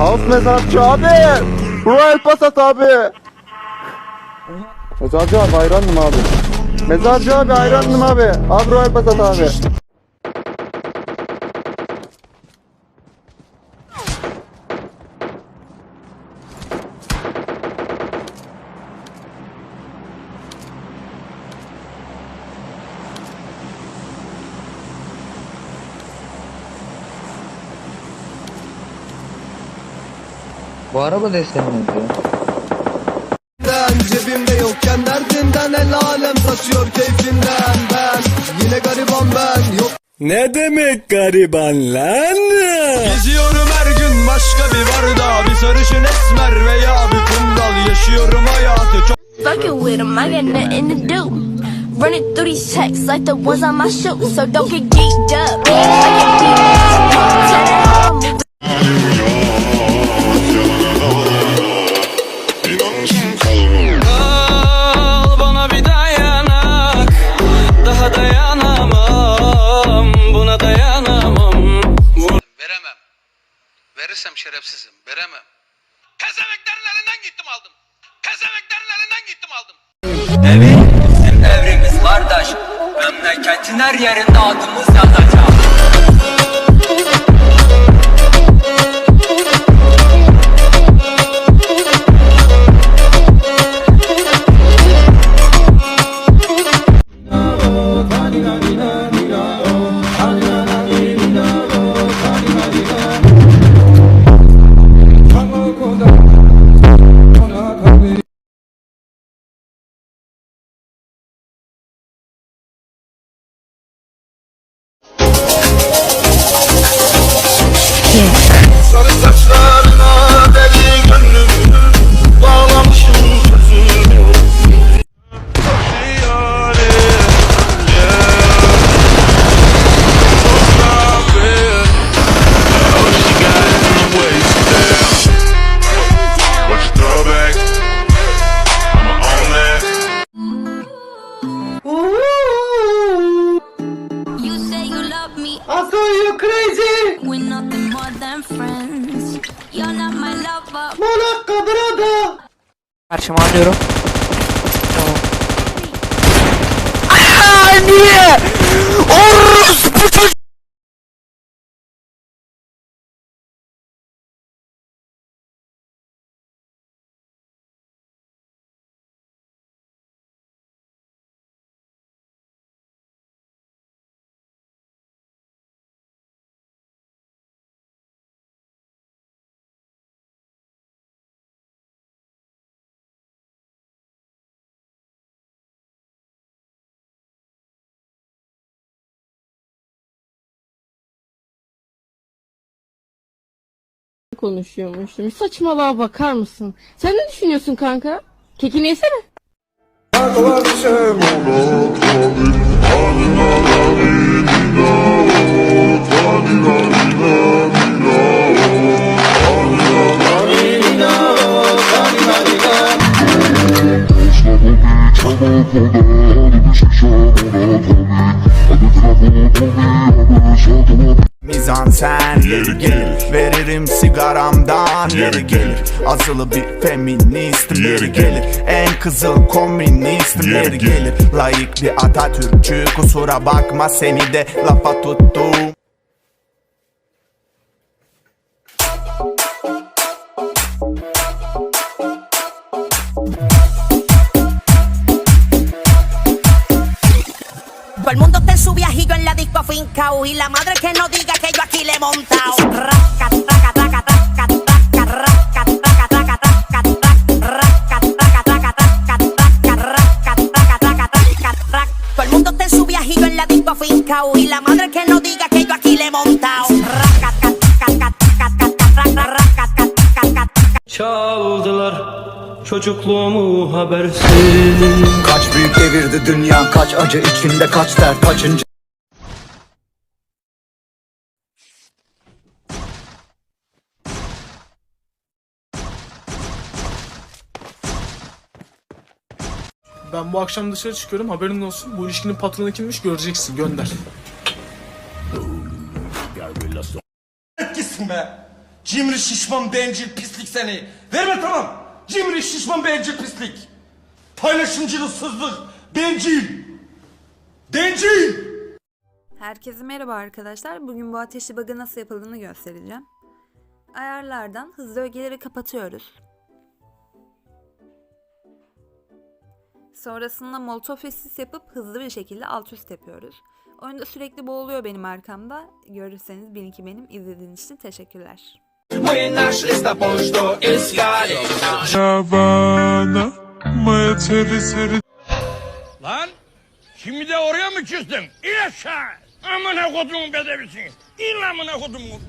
House mezarcı abi. Royal Passat abi. Mezarcı abi hayranım abi. Mezarcı abi hayranım abi. Abi Royal Passat abi. Bu araba deseni ne diyor? Ben cebimde yokken derdinden el alem saçıyor keyfinden ben Yine gariban ben yok Ne demek gariban lan? Geziyorum her gün başka bir barda Bir sarışın esmer veya bir kumral Yaşıyorum hayatı çok Fucking with him, I got nothing to do. Running through these checks like the ones on my shoes, so don't get geeked up. I get geeked up. Şerefsizim. Veremem. Pezemeklerin elinden gittim aldım. Pezemeklerin elinden gittim aldım. Evet bizim devrimiz kardeş Memleketin her yerinde adımız yazacak Sarı saw you crazy. We're nothing more than friends. You're not my lover. Karşıma alıyorum. Konuşuyormuşum. Saçmalığa bakar mısın? Sen ne düşünüyorsun kanka? Kekini yesene. Mizansen yeri gelir. Veririm sigaramdan. Yeri gelir. Asılı bir feministim yeri gelir. En kızıl komünistim yeri gelir. Layık bir Atatürkçü kusura bakma seni de lafa tuttum y la madre que no diga que yo aquí le he montado. Todo el mundo está en su viajillo en la disco fincao y la madre que no diga que yo aquí le he montado. Çaldılar. Çocukluğumu habersiz Kaç büyük devirdi dünya Kaç acı içinde Ben bu akşam dışarı çıkıyorum haberin olsun. Bu ilişkinin patronu kimmiş göreceksin gönder. Gitsin be Cimri şişman bencil pislik seni. Verme tamam. Cimri şişman bencil pislik. Paylaşımcılıksızlık. Bencil. Bencil. Herkese merhaba arkadaşlar. Bugün bu ateşli bug'ı nasıl yapıldığını göstereceğim. Ayarlardan hızlı ögeleri kapatıyoruz. Sonrasında molotof ve sis yapıp hızlı bir şekilde alt üst yapıyoruz. Oyunda sürekli boğuluyor benim arkamda. Görürseniz bilin ki benim izlediğiniz için teşekkürler. Lan şimdi de oraya mı küstün? İn aşağı. Amına kodumun bedevisin. İn amına kodumun.